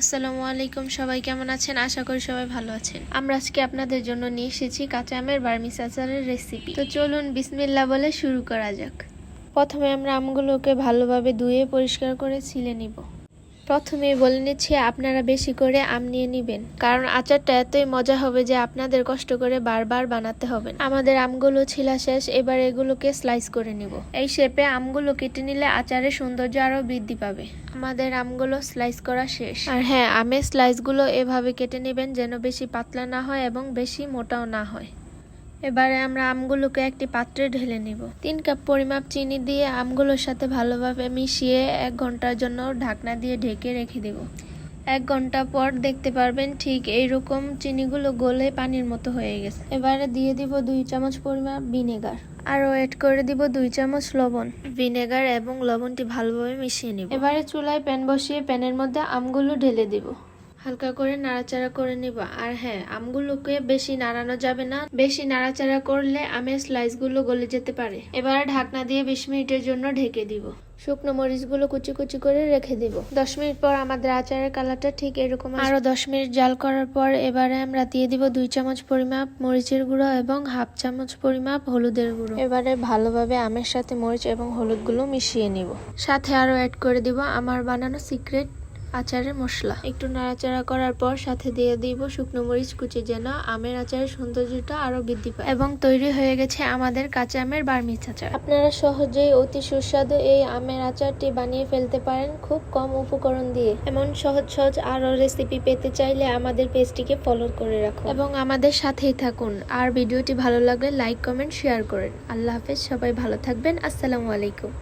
আসসালামু আলাইকুম, সবাই কেমন আছেন? আশা করি সবাই ভালো আছেন। আমরা আজকে আপনাদের জন্য নিয়ে এসেছি কাঁচা আমের বার্মিস আচারের রেসিপি তো চলুন বিসমিল্লা বলে শুরু করা যাক। প্রথমে আমরা আমগুলোকে ভালোভাবে ধুয়ে পরিষ্কার করে ছিলে নিব। প্রথমে বলে নিচ্ছি, আপনারা বেশি করে আম নিয়ে নিবেন। কারণ আচারটা এতই মজা হবে যে আপনাদের কষ্ট করে বারবার বানাতে হবে আমাদের আমগুলো ছিলা শেষ, এবার এগুলোকে স্লাইস করে নিব। এই শেপে আমগুলো কেটে নিলে আচারের সৌন্দর্য আরও বৃদ্ধি পাবে। আমাদের আমগুলো স্লাইস করা শেষ। আর হ্যাঁ আমের স্লাইসগুলো এভাবে কেটে নেবেন যেন বেশি পাতলা না হয় এবং বেশি মোটাও না হয়। এবারে আমরা আমগুলোকে একটি পাত্রে ঢেলে নিব। তিন কাপ পরিমাপ চিনি দিয়ে আমগুলোর সাথে ভালোভাবে মিশিয়ে এক ঘণ্টার জন্য ঢাকনা দিয়ে ঢেকে রেখে দেব। এক ঘণ্টা পর দেখতে পারবেন ঠিক এইরকম চিনিগুলো গলে পানির মতো হয়ে গেছে। এবারে দিয়ে দিব দুই চামচ পরিমাপ ভিনেগার। আরও এড করে দিব দুই চামচ লবণ। ভিনেগার এবং লবণটি ভালোভাবে মিশিয়ে নিব। এবারে চুলায় প্যান বসিয়ে প্যানের মধ্যে আমগুলো ঢেলে দিব। হালকা করে নাড়াচাড়া করে নিব। আর হ্যাঁ আমগুলোকে বেশি নাড়ানো যাবে না। বেশি নাড়াচাড়া করলে আমের স্লাইসগুলো গলে যেতে পারে। এবার ঢাকনা দিয়ে বিশ মিনিটের জন্য ঢেকে দিব। শুকনো মরিচগুলো কুচি কুচি করে রেখে দিব। দশ মিনিট পর আমাদের আচারের কালারটা ঠিক এরকম আরও দশ মিনিট জাল করার পর এবারে আমরা দিয়ে দিব দুই চামচ পরিমাপ মরিচের গুঁড়ো এবং হাফ চামচ পরিমাপ হলুদের গুঁড়ো। এবারে ভালোভাবে আমের সাথে মরিচ এবং হলুদগুলো মিশিয়ে নিব। সাথে আরও অ্যাড করে দিব আমার বানানো সিক্রেট আচারের মশলা। একটু নাড়াচাড়া করার পর সাথে দিয়ে দিব শুকনো মরিচ কুচি যেন আমের আচারের সৌন্দর্যটা আরও বৃদ্ধি পায়। এবং তৈরি হয়ে গেছে আমাদের কাঁচা আমের বার্মিজ আচার। আপনারা সহজেই অতি সুস্বাদু এই আমের আচারটি বানিয়ে ফেলতে পারেন খুব কম উপকরণ দিয়ে। এমন সহজ সহজ আরও রেসিপি পেতে চাইলে আমাদের পেজটিকে ফলো করে রাখুন। এবং আমাদের সাথেই থাকুন। আর ভিডিওটি ভালো লাগলে লাইক কমেন্ট শেয়ার করেন। আল্লাহ হাফেজ সবাই ভালো থাকবেন। আসসালামু আলাইকুম।